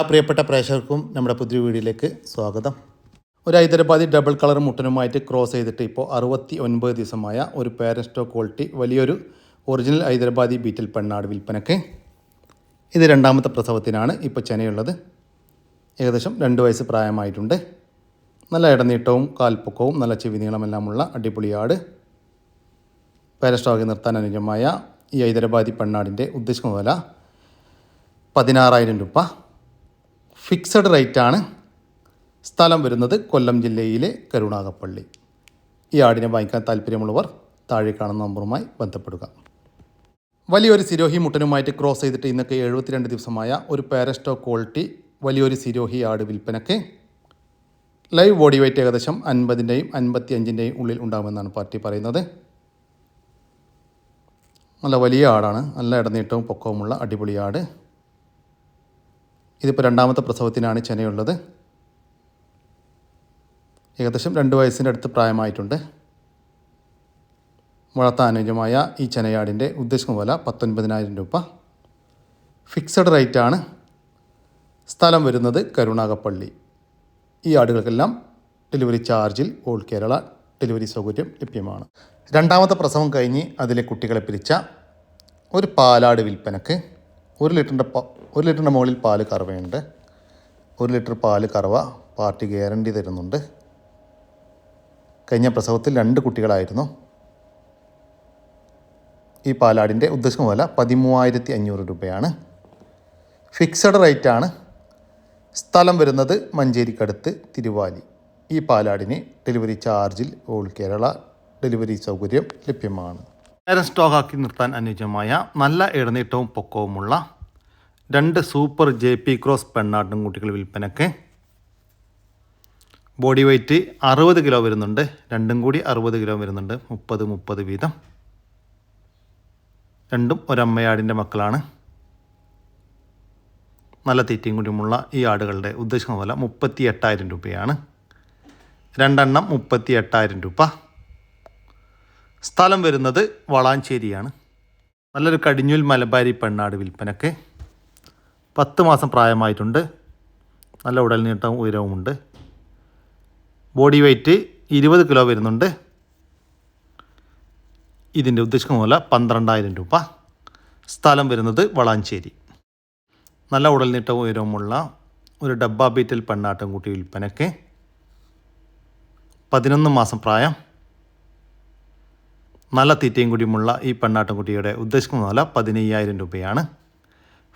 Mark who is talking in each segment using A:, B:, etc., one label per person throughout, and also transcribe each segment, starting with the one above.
A: ആ പ്രിയപ്പെട്ട പ്രേക്ഷകർക്കും നമ്മുടെ പുതിയ വീഡിയോയിലേക്ക് സ്വാഗതം. ഒരു ഹൈദരാബാദി ഡബിൾ കളർ മുട്ടനുമായിട്ട് ക്രോസ് ചെയ്തിട്ട് ഇപ്പോൾ അറുപത്തി ഒൻപത് ദിവസമായ ഒരു പാരസ്റ്റോ ക്വാളിറ്റി വലിയൊരു ഒറിജിനൽ ഹൈദരാബാദി ബീറ്റൽ പെണ്ണാട് വിൽപ്പനക്ക്. ഇത് രണ്ടാമത്തെ പ്രസവത്തിനാണ് ഇപ്പോൾ ചെനയുള്ളത്. ഏകദേശം രണ്ട് വയസ്സ് പ്രായമായിട്ടുണ്ട്. നല്ല ഇടനീട്ടവും കാൽപ്പൊക്കവും നല്ല ചെവി നീളമെല്ലാമുള്ള അടിപൊളി ആട്. പാരസ്റ്റോക്കി നിർത്താൻ അനുയോജ്യമായ ഈ ഹൈദരാബാദി പെണ്ണാടിന്റെ ഉദ്ദേശിക്കുന്ന വില പതിനാറായിരം രൂപ. ഫിക്സഡ് റേറ്റാണ് സ്ഥലം വരുന്നത് കൊല്ലം ജില്ലയിലെ കരുണാകപ്പള്ളി. ഈ ആടിനെ വാങ്ങിക്കാൻ താല്പര്യമുള്ളവർ താഴെ കാണുന്ന നമ്പറുമായി ബന്ധപ്പെടുക. വലിയൊരു സിരോഹി മുട്ടനുമായിട്ട് ക്രോസ് ചെയ്തിട്ട് ഇന്നൊക്കെ എഴുപത്തിരണ്ട് ദിവസമായ ഒരു പാരസ്റ്റോ ക്വാളിറ്റി വലിയൊരു സിരോഹി ആട് വിൽപ്പനയ്ക്ക് ലൈവ് ബോഡി വെയ്റ്റ് ഏകദേശം അൻപതിന്റെയും അൻപത്തി അഞ്ചിന്റെയും ഉള്ളിൽ ഉണ്ടാകുമെന്നാണ് പാർട്ടി പറയുന്നത്. നല്ല വലിയ ആടാണ്. നല്ല ഇടനീട്ടവും പൊക്കവുമുള്ള അടിപൊളി ആട്. ഇതിപ്പോൾ രണ്ടാമത്തെ പ്രസവത്തിനാണ് ചെനയുള്ളത് ഏകദേശം രണ്ട് വയസ്സിന്റെ അടുത്ത് പ്രായമായിട്ടുണ്ട്. വളർത്താൻ അനുയോജ്യമായ ഈ ചെനയാടിന്റെ ഉദ്ദേശിക്കുന്ന വില പത്തൊൻപതിനായിരം രൂപ. ഫിക്സഡ് റേറ്റാണ് സ്ഥലം വരുന്നത് കരുണാകപ്പള്ളി ഈ ആടുകൾക്കെല്ലാം ഡെലിവറി ചാർജിൽ ഓൾ കേരള ഡെലിവറി സൗകര്യം ലഭ്യമാണ്. രണ്ടാമത്തെ പ്രസവം കഴിഞ്ഞ് അതിലെ കുട്ടികളെ പിരിച്ച ഒരു പാലാട് വിൽപ്പനക്ക് ഒരു ലിറ്ററിന്റെ ഒരു ലിറ്ററിന്റെ മുകളിൽ പാൽ കറവയുണ്ട്. ഒരു ലിറ്റർ പാൽ കറവ പാർട്ടി ഗ്യാരണ്ടി തരുന്നുണ്ട്. കഴിഞ്ഞ പ്രസവത്തിൽ രണ്ട് കുട്ടികളായിരുന്നു. ഈ പാലാടിന്റെ ഉദ്ദേശം വില പതിമൂവായിരത്തി അഞ്ഞൂറ് രൂപയാണ്. ഫിക്സഡ് റേറ്റാണ്. സ്ഥലം വരുന്നത് മഞ്ചേരിക്കടുത്ത് തിരുവാലി. ഈ പാലാടിന് ഡെലിവറി ചാർജിൽ ഓൾ കേരള ഡെലിവറി സൗകര്യം ലഭ്യമാണ്. നേരം സ്റ്റോക്കാക്കി നിർത്താൻ അനുയോജ്യമായ നല്ല ഇടനീട്ടവും പൊക്കവുമുള്ള രണ്ട് സൂപ്പർ ജെ പി ക്രോസ് പെണ്ണാട്ടും കുട്ടികൾ വിൽപ്പനക്ക് ബോഡി വെയ്റ്റ് അറുപത് കിലോ വരുന്നുണ്ട്. രണ്ടും കൂടി അറുപത് കിലോ വരുന്നുണ്ട്. മുപ്പത് മുപ്പത് വീതം. രണ്ടും ഒരമ്മയാടിന്റെ മക്കളാണ്. നല്ല തീറ്റയും കൂടിയുമുള്ള ഈ ആടുകളുടെ ഉദ്ദേശിക്കുന്ന പോലെ മുപ്പത്തി എട്ടായിരം രൂപയാണ്. രണ്ടെണ്ണം മുപ്പത്തി എട്ടായിരം രൂപ. സ്ഥലം വരുന്നത് വളാഞ്ചേരിയാണ്. നല്ലൊരു കടിഞ്ഞൂൽ മലബാരി പെണ്ണാട് വിൽപ്പനക്ക്. പത്ത് മാസം പ്രായമായിട്ടുണ്ട്. നല്ല ഉടൽ നീട്ടവും ഉയരവുമുണ്ട്. ബോഡി വെയ്റ്റ് ഇരുപത് കിലോ വരുന്നുണ്ട്. ഇതിന്റെ ഉദ്ദേശിക്കുന്ന പോലെ പന്ത്രണ്ടായിരം രൂപ. സ്ഥലം വരുന്നത് വളാഞ്ചേരി. നല്ല ഉടൽ നീട്ടവും ഉയരവുമുള്ള ഒരു ഡബ്ബ ബീറ്റൽ പെണ്ണാട്ടം കുട്ടി വിൽപ്പനയ്ക്ക് പതിനൊന്ന് മാസം പ്രായം. നല്ല തീറ്റയും കൂടിയുമുള്ള ഈ പെണ്ണാട്ടൻകുട്ടിയുടെ ഉദ്ദേശിക്കുന്ന വില പതിനയ്യായിരം രൂപയാണ്.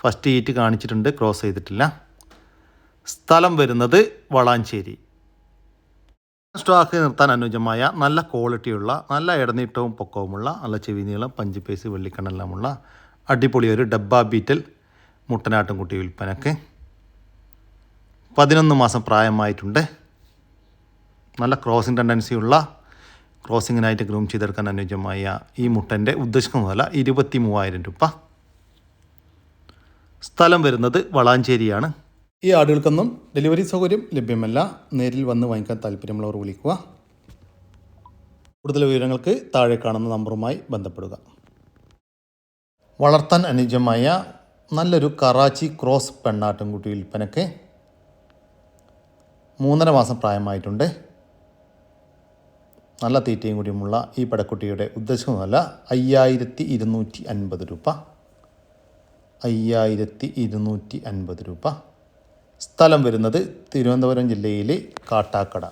A: ഫസ്റ്റ് ഈറ്റ് കാണിച്ചിട്ടുണ്ട് ക്രോസ് ചെയ്തിട്ടില്ല. സ്ഥലം വരുന്നത് വളാഞ്ചേരി. സ്റ്റോക്ക് നിർത്താൻ അനുയോജ്യമായ നല്ല ക്വാളിറ്റിയുള്ള നല്ല ഇടനീട്ടവും പൊക്കവുമുള്ള നല്ല ചെവിനീളം പഞ്ചുപേസ് പഞ്ച് പേസ് വെള്ളിക്കണ്ണെല്ലാമുള്ള അടിപൊളി ഒരു ഡബ്ബ ബീറ്റൽ മുട്ടനാട്ടുംകുട്ടി വിൽപ്പനക്ക്. പതിനൊന്ന് മാസം പ്രായമായിട്ടുണ്ട്. നല്ല ക്രോസിംഗ് ടെൻഡൻസിയുള്ള ക്രോസിങ്ങിനായിട്ട് ഗ്രൂം ചെയ്തെടുക്കാൻ അനുയോജ്യമായ ഈ മുട്ടന്റെ ഉദ്ദേശിക്കുന്ന വില ഇരുപത്തി മൂവായിരം രൂപ. സ്ഥലം വരുന്നത് വളാഞ്ചേരിയാണ്. ഈ ആടുകൾക്കൊന്നും ഡെലിവറി സൗകര്യം ലഭ്യമല്ല. നേരിൽ വന്ന് വാങ്ങിക്കാൻ താല്പര്യമുള്ളവർ വിളിക്കുക. കൂടുതൽ വിവരങ്ങൾക്ക് താഴെ കാണുന്ന നമ്പറുമായി ബന്ധപ്പെടുക. വളർത്താൻ അനുയോജ്യമായ നല്ലൊരു കറാച്ചി ക്രോസ് പെണ്ണാട്ടുംകുട്ടി വിൽപ്പനയ്ക്ക് മൂന്നര മാസം പ്രായമായിട്ടുണ്ട്. നല്ല തീറ്റയും കൂടിയുമുള്ള ഈ പടക്കുട്ടിയുടെ ഉദ്ദേശം വില അയ്യായിരത്തി ഇരുന്നൂറ്റി അൻപത് രൂപ. അയ്യായിരത്തി ഇരുന്നൂറ്റി അൻപത് രൂപ. സ്ഥലം വരുന്നത് തിരുവനന്തപുരം ജില്ലയിലെ കാട്ടാക്കട.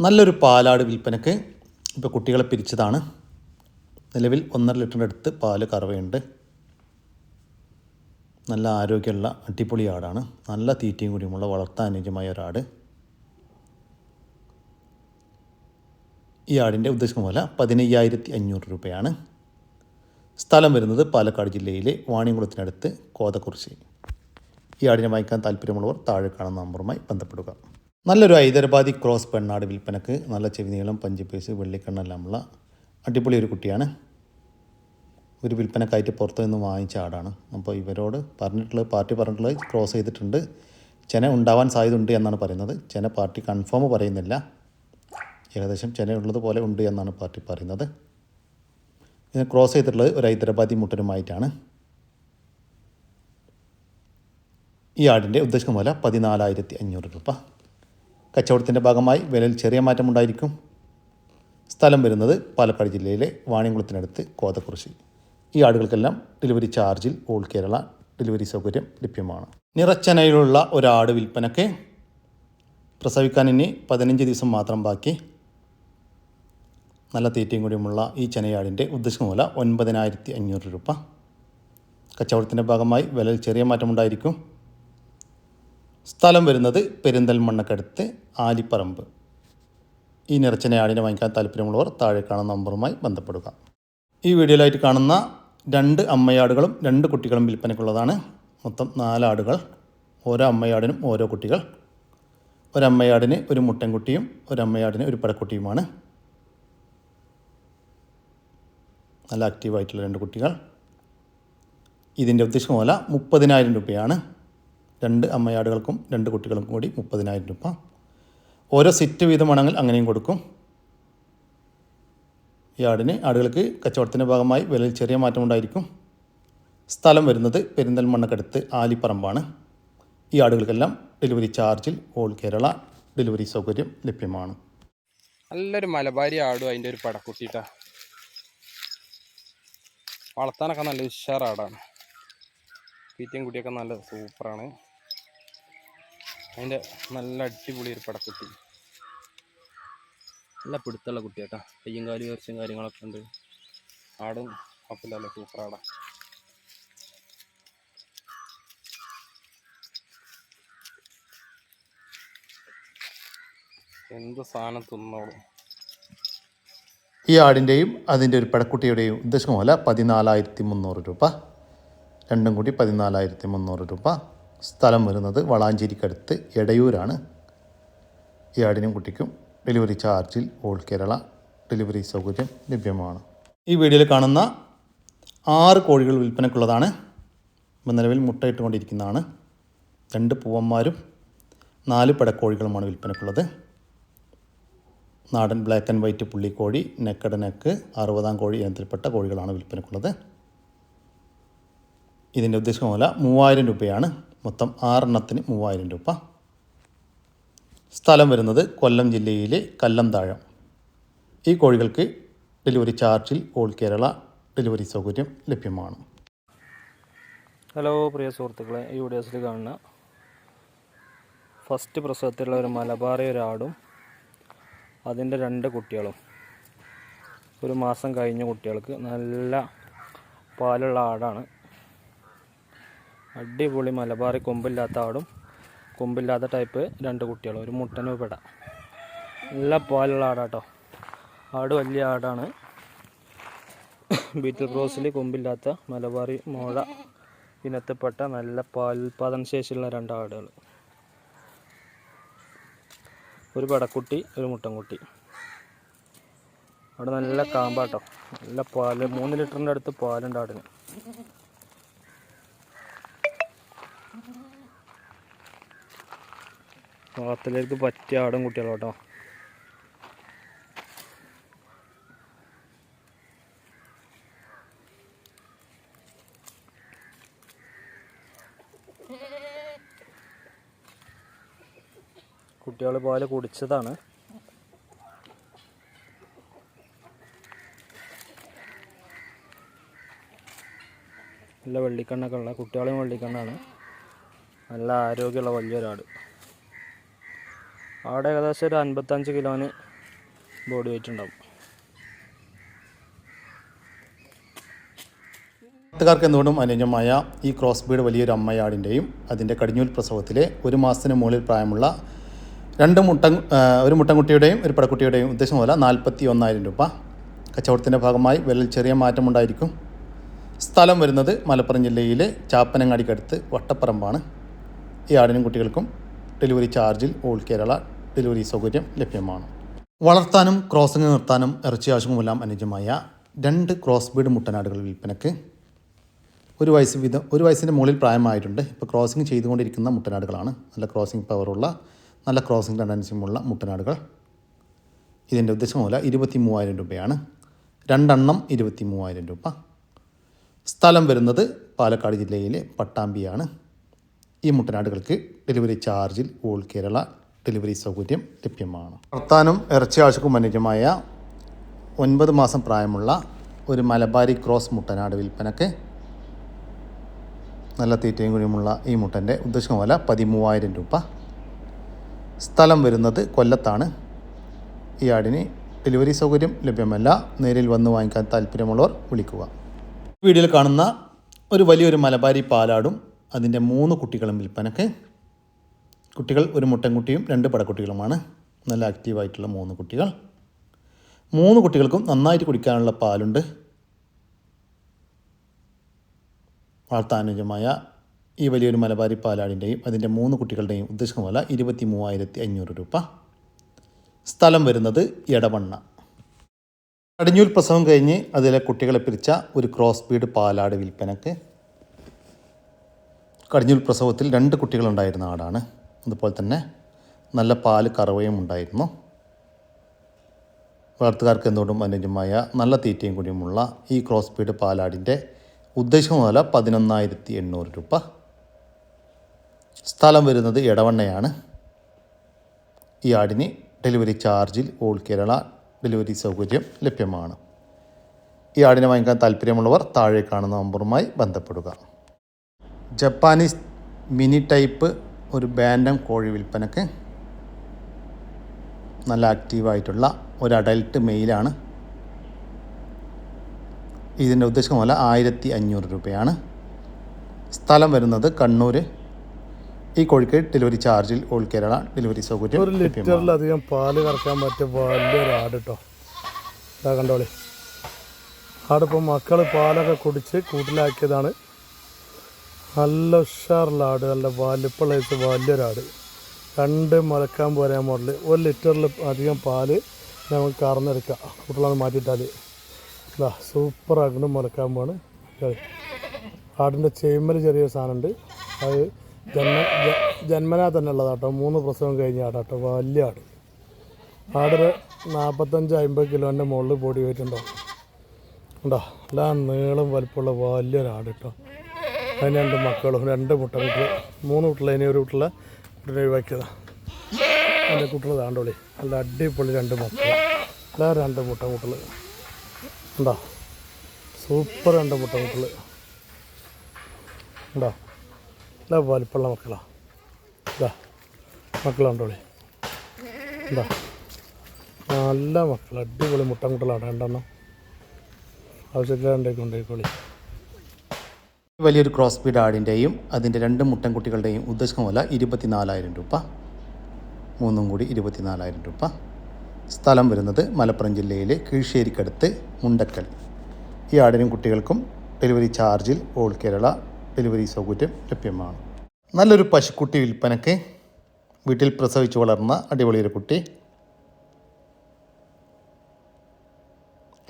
A: നല്ലൊരു പാലാട് വിൽപ്പനയ്ക്ക് ഇപ്പോൾ കുട്ടികളെ പിരിച്ചതാണ്. നിലവിൽ ഒന്നര ലിറ്ററിന്റെ അടുത്ത് പാൽ കറവയുണ്ട്. നല്ല ആരോഗ്യമുള്ള അടിപൊളി ആടാണ്. നല്ല തീറ്റയും കൂടിയുമുള്ള വളർത്താൻ അനുയോജ്യമായ ഒരാട്. ഈ ആടിന്റെ ഉദ്ദേശിക്കുന്ന വില പതിനയ്യായിരത്തി അഞ്ഞൂറ് രൂപയാണ്. സ്ഥലം വരുന്നത് പാലക്കാട് ജില്ലയിലെ വാണിയംകുളത്തിനടുത്ത് കോതക്കുറിശ്ശി ഈ ആടിനെ വാങ്ങിക്കാൻ താല്പര്യമുള്ളവർ താഴെ കാണുന്ന നമ്പറുമായി ബന്ധപ്പെടുക. നല്ലൊരു ഹൈദരാബാദി ക്രോസ് പെണ്ണാട് വിൽപ്പനക്ക് നല്ല ചെവി നീളം പഞ്ചിപ്പേസ് വെള്ളിക്കണ്ണെല്ലാമുള്ള അടിപൊളി ഒരു കുട്ടിയാണ്. ഒരു വിൽപ്പനക്കായിട്ട് പുറത്തു നിന്ന് വാങ്ങിച്ച ആടാണ്. അപ്പോൾ ഇവരോട് പറഞ്ഞിട്ടുള്ളത് പാർട്ടി പറഞ്ഞിട്ടുള്ളത് ക്രോസ് ചെയ്തിട്ടുണ്ട്. ചെന ഉണ്ടാവാൻ സാധ്യതയുണ്ട് എന്നാണ് പറയുന്നത്. ചെന പാർട്ടി കൺഫേം പറയുന്നില്ല. ഏകദേശം ചെന ഉള്ളത് പോലെ ഉണ്ട് എന്നാണ് പാർട്ടി പറയുന്നത്. ഇതിനെ ക്രോസ് ചെയ്തിട്ടുള്ളത് ഒരു ഹൈദരാബാദി മുട്ടനുമായിട്ടാണ്. ഈ ആടിന്റെ ഉദ്ദേശിക്കുന്ന വില പതിനാലായിരത്തി അഞ്ഞൂറ് രൂപ. കച്ചവടത്തിന്റെ ഭാഗമായി വിലയിൽ ചെറിയ മാറ്റമുണ്ടായിരിക്കും സ്ഥലം വരുന്നത് പാലക്കാട് ജില്ലയിലെ വാണിയംകുളത്തിനടുത്ത് കോതക്കുറിശി. ഈ ആടുകൾക്കെല്ലാം ഡെലിവറി ചാർജിൽ ഓൾ കേരള ഡെലിവറി സൗകര്യം ലഭ്യമാണ്. നിറച്ചനയിലുള്ള ഒരാട് വിൽപ്പനയ്ക്ക് പ്രസവിക്കാൻ ഇനി പതിനഞ്ച് ദിവസം മാത്രം ബാക്കി. നല്ല തീറ്റയും കൂടിയുമുള്ള ഈ ചെനയാടിന്റെ ഉദ്ദേശിക്കുന്ന മൂല ഒൻപതിനായിരത്തി അഞ്ഞൂറ് രൂപ. കച്ചവടത്തിന്റെ ഭാഗമായി വിലയിൽ ചെറിയ മാറ്റമുണ്ടായിരിക്കും. സ്ഥലം വരുന്നത് പെരിന്തൽമണ്ണക്കടുത്ത് ആലിപ്പറമ്പ്. ഈ നിറച്ചനയാടിനെ വാങ്ങിക്കാൻ താല്പര്യമുള്ളവർ താഴെ കാണുന്ന നമ്പറുമായി ബന്ധപ്പെടുക. ഈ വീഡിയോയിലായിട്ട് കാണുന്ന രണ്ട് അമ്മയാടുകളും രണ്ട് കുട്ടികളും വിൽപ്പനയ്ക്കുള്ളതാണ്. മൊത്തം നാലാടുകൾ ഓരോ അമ്മയാടിനും ഓരോ കുട്ടികൾ. ഒരമ്മയാടിന് ഒരു മുട്ടൻകുട്ടിയും ഒരമ്മയാടിന് ഒരു പടക്കുട്ടിയുമാണ്. നല്ല ആക്റ്റീവായിട്ടുള്ള രണ്ട് കുട്ടികൾ. ഇതിന്റെ ഉദ്ദേശം പോലെ മുപ്പതിനായിരം രൂപയാണ്. രണ്ട് അമ്മയാടുകൾക്കും രണ്ട് കുട്ടികൾക്കും കൂടി മുപ്പതിനായിരം രൂപ. ഓരോ സെറ്റ് വീതമാണെങ്കിൽ അങ്ങനെയും കൊടുക്കും. ഈ ആടിന് ആടുകൾക്ക് കച്ചവടത്തിന്റെ ഭാഗമായി വിലയിൽ ചെറിയ മാറ്റമുണ്ടായിരിക്കും സ്ഥലം വരുന്നത് പെരിന്തൽമണ്ണക്കടുത്ത് ആലിപ്പറമ്പാണ്. ഈ ആടുകൾക്കെല്ലാം ഡെലിവറി ചാർജിൽ ഓൾ കേരള ഡെലിവറി സൗകര്യം ലഭ്യമാണ്.
B: നല്ലൊരു മലബാരി ആടും അതിന്റെ ഒരു പടക്കുട്ടിട്ടാ. വളർത്താനൊക്കെ നല്ല ഉഷാറാടാണ് തീറ്റയും കുട്ടിയൊക്കെ നല്ല സൂപ്പറാണ്. അതിന്റെ നല്ല അടിപൊളി ഒരു പടക്കുട്ടി. നല്ല പിടുത്തുള്ള കുട്ടിയാട്ടാ. കയ്യും കാലും ഉയർച്ചയും കാര്യങ്ങളൊക്കെ ഉണ്ട്. ആടും കുഴപ്പമില്ലല്ലോ സൂപ്പറാടാ. എന്ത് സാധനം തിന്നോളും.
A: ഈ ആടിന്റെയും അതിന്റെ ഒരു പടക്കുട്ടിയുടെയും പോലെ പതിനാലായിരത്തി മുന്നൂറ് രൂപ. രണ്ടും കൂടി പതിനാലായിരത്തി മുന്നൂറ് രൂപ. സ്ഥലം വരുന്നത് വളാഞ്ചേരിക്കടുത്ത് എടയൂരാണ്. ഈ ആടിനും കുട്ടിക്കും ഡെലിവറി ചാർജിൽ ഓൾ കേരള ഡെലിവറി സൗകര്യം ലഭ്യമാണ്. ഈ വീഡിയോയിൽ കാണുന്ന ആറ് കോഴികൾ വിൽപ്പനക്കുള്ളതാണ് ഇപ്പം നിലവിൽ മുട്ടയിട്ടുകൊണ്ടിരിക്കുന്നതാണ്. രണ്ട് പൂവന്മാരും നാല് പടക്കോഴികളുമാണ് വിൽപ്പനക്കുള്ളത് നാടൻ ബ്ലാക്ക് ആൻഡ് വൈറ്റ് പുള്ളിക്കോഴി നെക്കഡ് നെക്ക് അറുപതാം കോഴി ഇനത്തിൽപ്പെട്ട കോഴികളാണ് വിൽപ്പനക്കുള്ളത്. ഇതിന്റെ ഉദ്ദേശം വില മൂവായിരം രൂപയാണ്. മൊത്തം ആറെണ്ണത്തിന് മൂവായിരം രൂപ. സ്ഥലം വരുന്നത് കൊല്ലം ജില്ലയിലെ കല്ലംതാഴം. ഈ കോഴികൾക്ക് ഡെലിവറി ചാർജിൽ ഓൾ കേരള ഡെലിവറി സൗകര്യം ലഭ്യമാണ്.
C: ഹലോ പ്രിയ സുഹൃത്തുക്കളെ ഈ വീഡിയോസിൽ കാണുന്ന ഫസ്റ്റ് പ്രസവത്തിലുള്ള ഒരു മലബാറി ഒരാടും അതിന്റെ രണ്ട് കുട്ടികളും. ഒരു മാസം കഴിഞ്ഞ കുട്ടികൾക്ക് നല്ല പാലുള്ള ആടാണ്. അടിപൊളി മലബാറി കൊമ്പില്ലാത്ത ആടും കൊമ്പില്ലാത്ത ടൈപ്പ് രണ്ട് കുട്ടികളും. ഒരു മുട്ടനും പെട. നല്ല പാലുള്ള ആടാട്ടോ. ആട് വലിയ ആടാണ്. ബീറ്റിൽ ക്രോസിൽ കൊമ്പില്ലാത്ത മലബാറി മോഴ ഇനത്തിൽപ്പെട്ട നല്ല പാലുൽപാദന ശേഷിയുള്ള രണ്ട് ആടുകൾ. ഒരു പടക്കുട്ടി ഒരു മുട്ടൻകുട്ടി. അവിടെ നല്ല കാമ്പാട്ടോ. നല്ല പാൽ മൂന്ന് ലിറ്ററിന്റെ അടുത്ത് പാലുണ്ട് ആടിന്. വളത്തിലേക്ക് പറ്റിയ ആടും കുട്ടികളും കുട്ടികൾ പാൽ കുടിച്ചതാണ്. നല്ല വെള്ളിക്കണ്ണൊക്കെ ഉള്ള കുട്ടികളും വെള്ളിക്കണ്ണാണ്. നല്ല ആരോഗ്യമുള്ള വലിയൊരാട്. ആട് ഏകദേശം ഒരു അൻപത്തഞ്ച് കിലോന് ബോഡി വെയിറ്റ് ഉണ്ടാവും.
A: നാട്ടുകാർക്ക് എന്തുകൊണ്ടും അനുയോജ്യമായ ഈ ക്രോസ് ബീഡ് വലിയൊരു അമ്മയാടിന്റെയും അതിന്റെ കടിഞ്ഞൂൽ പ്രസവത്തിലെ ഒരു മാസത്തിന് മുകളിൽ പ്രായമുള്ള രണ്ട് മുട്ട ഒരു മുട്ടൻകുട്ടിയുടെയും ഒരു പടക്കുട്ടിയുടെയും ഉദ്ദേശം പോലെ നാൽപ്പത്തി ഒന്നായിരം രൂപ. കച്ചവടത്തിന്റെ ഭാഗമായി വിലയിൽ ചെറിയ മാറ്റമുണ്ടായിരിക്കും സ്ഥലം വരുന്നത് മലപ്പുറം ജില്ലയിലെ ചാപ്പനങ്ങാടിക്കടുത്ത് വട്ടപ്പറമ്പാണ്. ഈ ആടിനും കുട്ടികൾക്കും ഡെലിവറി ചാർജിൽ ഓൾ കേരള ഡെലിവറി സൗകര്യം ലഭ്യമാണ്. വളർത്താനും ക്രോസിംഗ് നിർത്താനും ഇറച്ചി ആവശ്യവുമെല്ലാം അനുയോജ്യമായ രണ്ട് ക്രോസ് ബീഡ് മുട്ടനാടുകൾ വിൽപ്പനയ്ക്ക് ഒരു വയസ്സ് വീതം ഒരു വയസ്സിന്റെ മുകളിൽ പ്രായമായിട്ടുണ്ട്. ഇപ്പോൾ ക്രോസിംഗ് ചെയ്തുകൊണ്ടിരിക്കുന്ന മുട്ടനാടുകളാണ്. നല്ല ക്രോസിംഗ് പവറുള്ള നല്ല ക്രോസിംഗ് ടെൻഡൻസിയുമുള്ള മുട്ടനാടുകൾ. ഇതിന്റെ ഉദ്ദേശം പോലെ ഇരുപത്തി മൂവായിരം രൂപയാണ്. രണ്ടെണ്ണം ഇരുപത്തി മൂവായിരം രൂപ. സ്ഥലം വരുന്നത് പാലക്കാട് ജില്ലയിലെ പട്ടാമ്പിയാണ്. ഈ മുട്ടനാടുകൾക്ക് ഡെലിവറി ചാർജിൽ ഓൾ കേരള ഡെലിവറി സൗകര്യം ലഭ്യമാണ്. വർത്താനം ഇറച്ചി ആവശ്യക്കും അനുയോജ്യമായ ഒൻപത് മാസം പ്രായമുള്ള ഒരു മലബാരി ക്രോസ് മുട്ടനാട് വിൽപ്പനക്ക് നല്ല തീറ്റയും കുഴിയുമുള്ള ഈ മുട്ടന്റെ ഉദ്ദേശം വില പതിമൂവായിരം രൂപ. സ്ഥലം വരുന്നത് കൊല്ലത്താണ്. ഈ ആടിന് ഡെലിവറി സൗകര്യം ലഭ്യമല്ല. നേരിൽ വന്ന് വാങ്ങിക്കാൻ താല്പര്യമുള്ളവർ വിളിക്കുക. വീഡിയോയിൽ കാണുന്ന ഒരു വലിയൊരു മലബാരി പാലാടും അതിന്റെ മൂന്ന് കുട്ടികളും വിൽപ്പനക്ക്. കുട്ടികൾ ഒരു മുട്ടൻകുട്ടിയും രണ്ട് പടക്കുട്ടികളുമാണ്. നല്ല ആക്റ്റീവായിട്ടുള്ള മൂന്ന് കുട്ടികൾ. മൂന്ന് കുട്ടികൾക്കും നന്നായിട്ട് കുടിക്കാനുള്ള പാലുണ്ട്. വളർത്താനുജമായ ഈ വലിയൊരു മലബാരി പാലാടിന്റെയും അതിന്റെ മൂന്ന് കുട്ടികളുടെയും ഉദ്ദേശിക്കുന്ന വില ഇരുപത്തി മൂവായിരത്തി അഞ്ഞൂറ് രൂപ. സ്ഥലം വരുന്നത് എടവണ്ണ. കടിഞ്ഞൂൽ പ്രസവം കഴിഞ്ഞ് അതിലെ കുട്ടികളെ പിരിച്ച ഒരു ക്രോസ് ബീഡ് പാലാട് വിൽപ്പനക്ക് കടിഞ്ഞൂൽ പ്രസവത്തിൽ രണ്ട് കുട്ടികളുണ്ടായിരുന്ന ആടാണ്. അതുപോലെ തന്നെ നല്ല പാൽ കറവയും ഉണ്ടായിരുന്നു. വളർത്തുകാർക്ക് എന്തുകൊണ്ടും അനുയോജ്യമായ നല്ല തീറ്റയും കൂടിയുമുള്ള ഈ ക്രോസ് ബീഡ് പാലാടിന്റെ ഉദ്ദേശം വില പതിനൊന്നായിരത്തി എണ്ണൂറ് രൂപ. സ്ഥലം വരുന്നത് എടവണ്ണയാണ്. ഈ ആടിന് ഡെലിവറി ചാർജിൽ ഓൾ കേരള ഡെലിവറി സൗകര്യം ലഭ്യമാണ്. ഈ ആടിനെ വാങ്ങിക്കാൻ താല്പര്യമുള്ളവർ താഴെ കാണുന്ന നമ്പറുമായി ബന്ധപ്പെടുക. ജപ്പാനീസ് മിനി ടൈപ്പ് ഒരു ബാൻഡം കോഴി വിൽപ്പനക്ക് നല്ല ആക്റ്റീവായിട്ടുള്ള ഒരു അഡൽട്ട് മെയിലാണ്. ഇതിന്റെ ഉദ്ദേശം പോലെ ആയിരത്തി അഞ്ഞൂറ് രൂപയാണ്. സ്ഥലം വരുന്നത് കണ്ണൂർ ഈ കോഴിക്ക് ഡെലിവറി ചാർജിൽ ഓൾ കേരള ഡെലിവറി സൗകര്യം
D: ഒരു ലിറ്ററിലധികം പാൽ കറക്കാൻ പറ്റിയ വലിയൊരു ആട് കേട്ടോ ഇതാ കണ്ടോളി. ആടിപ്പോൾ മക്കൾ പാലൊക്കെ കുടിച്ച് കൂട്ടിലാക്കിയതാണ്. നല്ല ഉഷാറുള്ള ആട് നല്ല വലിപ്പുള്ള ഒരു വലിയൊരാട് രണ്ട് മുലക്കാൻ പോരാൻ മോഡൽ ഒരു ലിറ്ററിൽ അധികം പാൽ നമുക്ക് കറന്നെടുക്കാം. കൂട്ടിലാണ് മാറ്റിയിട്ടാൽ ഇതാ സൂപ്പറാക്കുന്നു മുലക്കാൻ പോണ് ആടിന്റെ ചേമ്മൽ ചെറിയ സാധനമുണ്ട്. അത് ജന്മ ജന്മനാ തന്നെ ഉള്ളതാട്ടോ മൂന്ന് പ്രസവം കഴിഞ്ഞ ആടാട്ടോ. വലിയ ആട്. ആടൊരു നാൽപ്പത്തഞ്ച് അമ്പത് കിലോന്റെ മുകളിൽ പൊടി ഉണ്ടാവും ഉണ്ടോ? എല്ലാം നീളം വലിപ്പമുള്ള വലിയൊരാട് കേട്ടോ അതിന് രണ്ട് മക്കളും രണ്ട് മുട്ട കുട്ടികൾ മൂന്ന് കുട്ടികൾ ഇനി ഒരു കുട്ടികളെ കുട്ടിനെ ഒഴിവാക്കിയതാണ് എന്റെ കുട്ടികൾ താണ്ടോളി നല്ല അടിപൊളി രണ്ട് മക്കൾ എല്ലാം രണ്ട് മുട്ട കുട്ടികൾ ഉണ്ടോ? സൂപ്പർ രണ്ട് മുട്ട കുട്ടികൾ ഉണ്ടോ? നല്ല വലിപ്പമുള്ള മക്കളാണ് ഇതാ മക്കളുണ്ടോളി. എന്താ നല്ല മക്കൾ അടിപൊളി മുട്ടൻകുട്ടലാണ് രണ്ടെണ്ണം. ആവശ്യത്തിലുണ്ടേക്ക് ഉണ്ടായിക്കോളി
A: വലിയൊരു ക്രോസ് ബീഡ് ആടിന്റെയും അതിന്റെ രണ്ട് മുട്ടൻകുട്ടികളുടെയും ഉദ്ദേശിക്കുന്ന വില ഇരുപത്തിനാലായിരം രൂപ. മൂന്നും കൂടി ഇരുപത്തിനാലായിരം രൂപ. സ്ഥലം വരുന്നത് മലപ്പുറം ജില്ലയിലെ കീഴ്ശ്ശേരിക്കടുത്ത് മുണ്ടക്കൽ. ഈ ആടിനും കുട്ടികൾക്കും ഡെലിവറി ചാർജിൽ ഓൾ കേരള ഡെലിവറി സൗകര്യം ലഭ്യമാണ്. നല്ലൊരു പശുക്കുട്ടി വിൽപ്പനയ്ക്ക് വീട്ടിൽ പ്രസവിച്ച് വളർന്ന അടിപൊളിയൊരു കുട്ടി.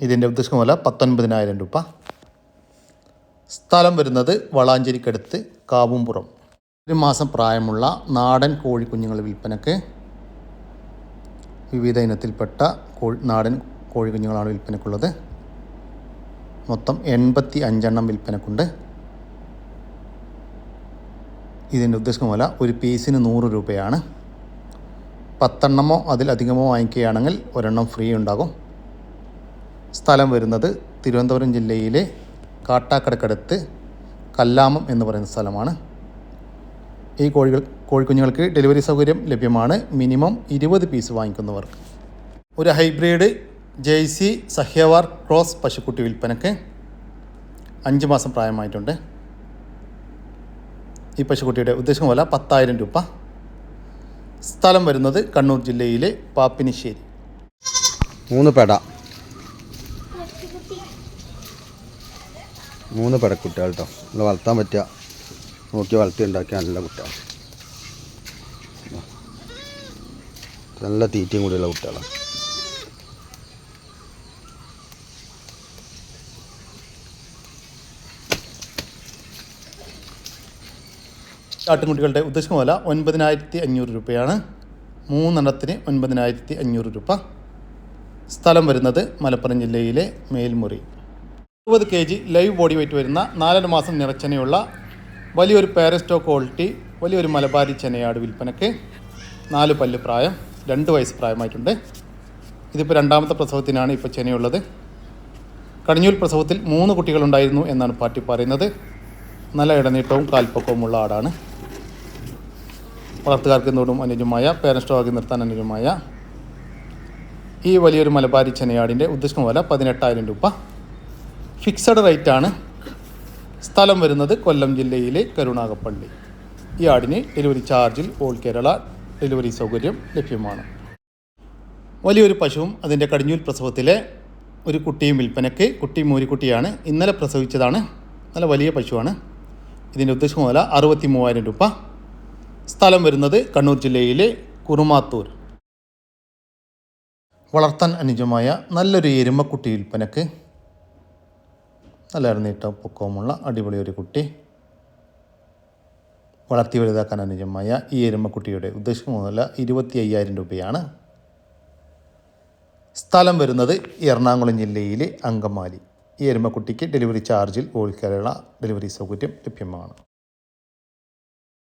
A: ഇതിന്റെ ഉദ്ദേശം വില പത്തൊൻപതിനായിരം രൂപ. സ്ഥലം വരുന്നത് വളാഞ്ചേരിക്കടുത്ത് കാവുംപുറം. ഒരു മാസം പ്രായമുള്ള നാടൻ കോഴിക്കുഞ്ഞുങ്ങൾ വിൽപ്പനയ്ക്ക് വിവിധ ഇനത്തിൽപ്പെട്ട കോഴി നാടൻ കോഴിക്കുഞ്ഞുങ്ങളാണ് വിൽപ്പനയ്ക്കുള്ളത് മൊത്തം എൺപത്തി അഞ്ചെണ്ണം വിൽപ്പനക്കുണ്ട്. ഇതിന്റെ ഉദ്ദേശിക്കുന്ന വില ഒരു പീസിന് നൂറ് രൂപയാണ്. പത്തെണ്ണമോ അതിലധികമോ വാങ്ങിക്കുകയാണെങ്കിൽ ഒരെണ്ണം ഫ്രീ ഉണ്ടാകും. സ്ഥലം വരുന്നത് തിരുവനന്തപുരം ജില്ലയിലെ കാട്ടാക്കടക്കടുത്ത് കല്ലാമം എന്ന് പറയുന്ന സ്ഥലമാണ്. ഈ കോഴികൾ കോഴിക്കുഞ്ഞുങ്ങൾക്ക് ഡെലിവറി സൗകര്യം ലഭ്യമാണ്. മിനിമം ഇരുപത് പീസ് വാങ്ങിക്കുന്നവർക്ക് ഒരു ഹൈബ്രിഡ് ജെയ്സി സഹ്യവാർ ക്രോസ് പശുക്കുട്ടി വിൽപ്പനക്ക് അഞ്ച് മാസം പ്രായമായിട്ടുണ്ട്. ഈ പശുക്കുട്ടിയുടെ ഉദ്ദേശിക്കുന്ന പോലെ പത്തായിരം രൂപ. സ്ഥലം വരുന്നത് കണ്ണൂർ ജില്ലയിലെ പാപ്പിനിശ്ശേരി.
E: മൂന്ന് പെട. മൂന്ന് പെടക്കുട്ടികൾ കേട്ടോ നമ്മൾ വളർത്താൻ പറ്റുക നോക്കി വളർത്തി ഉണ്ടാക്കിയ നല്ല കുട്ടികൾ. നല്ല തീറ്റയും കൂടിയുള്ള കുട്ടികളാണ്.
A: ആട്ടിൻകുട്ടികളുടെ ഉദ്ദേശിക്കുന്ന വില ഒൻപതിനായിരത്തി അഞ്ഞൂറ് രൂപയാണ്. മൂന്നെണ്ണത്തിന് ഒൻപതിനായിരത്തി അഞ്ഞൂറ് രൂപ. സ്ഥലം വരുന്നത് മലപ്പുറം ജില്ലയിലെ മേൽമുറി. അറുപത് K G live body weight വരുന്ന നാലര മാസം നിറച്ചനയുള്ള വലിയൊരു പാരസ്റ്റോ ക്വാളിറ്റി വലിയൊരു മലബാരി ചെനയാട് വിൽപ്പനയ്ക്ക് നാല് പല്ല് പ്രായം രണ്ട് വയസ്സ് പ്രായമായിട്ടുണ്ട്. ഇതിപ്പോൾ രണ്ടാമത്തെ പ്രസവത്തിനാണ് ഇപ്പോൾ ചെനയുള്ളത്. കടിഞ്ഞൂൽ പ്രസവത്തിൽ മൂന്ന് കുട്ടികളുണ്ടായിരുന്നു എന്നാണ് പാർട്ടി പറയുന്നത്. നല്ല ഇടനീട്ടവും കാൽപ്പൊക്കവുമുള്ള ആടാണ്. വളർത്തുകാർക്ക് എന്നോടും പേരൻസ് പേരൻസ്റ്റോക്കി നിർത്താൻ അനുജമായ ഈ വലിയൊരു മലബാരി ചെനയാടിന്റെ ഉദ്ദേശിക്കുന്ന വില പതിനെട്ടായിരം രൂപ. ഫിക്സഡ് റേറ്റാണ് സ്ഥലം വരുന്നത് കൊല്ലം ജില്ലയിലെ കരുണാകപ്പള്ളി. ഈ ആടിന് ഡെലിവറി ചാർജിൽ ഓൾ കേരള ഡെലിവറി സൗകര്യം ലഭ്യമാണ്. വലിയൊരു പശുവും അതിന്റെ കടിഞ്ഞൂൽ പ്രസവത്തിലെ ഒരു കുട്ടിയും വിൽപ്പനയ്ക്ക് കുട്ടി മൂരിക്കുട്ടിയാണ് ഇന്നലെ പ്രസവിച്ചതാണ്. നല്ല വലിയ പശുവാണ്. ഇതിന്റെ ഉദ്ദേശം വില അറുപത്തി മൂവായിരം രൂപ. സ്ഥലം വരുന്നത് കണ്ണൂർ ജില്ലയിലെ കുറുമാത്തൂർ. വളർത്താൻ അനുജമായ നല്ലൊരു എരുമക്കുട്ടി വിൽപ്പനക്ക് നല്ല ഇറന്നിട്ട പൊക്കവുമുള്ള അടിപൊളി ഒരു കുട്ടി വളർത്തി വലുതാക്കാൻ അനുജമായ ഈ എരുമക്കുട്ടിയുടെ ഉദ്ദേശം മുതല ഇരുപത്തി അയ്യായിരം രൂപയാണ്. സ്ഥലം വരുന്നത് എറണാകുളം ജില്ലയിലെ അങ്കമാലി. ഈ എരുമക്കുട്ടിക്ക് ഡെലിവറി ചാർജിൽ ഓൾ കേരള ഡെലിവറി സൗകര്യം ലഭ്യമാണ്.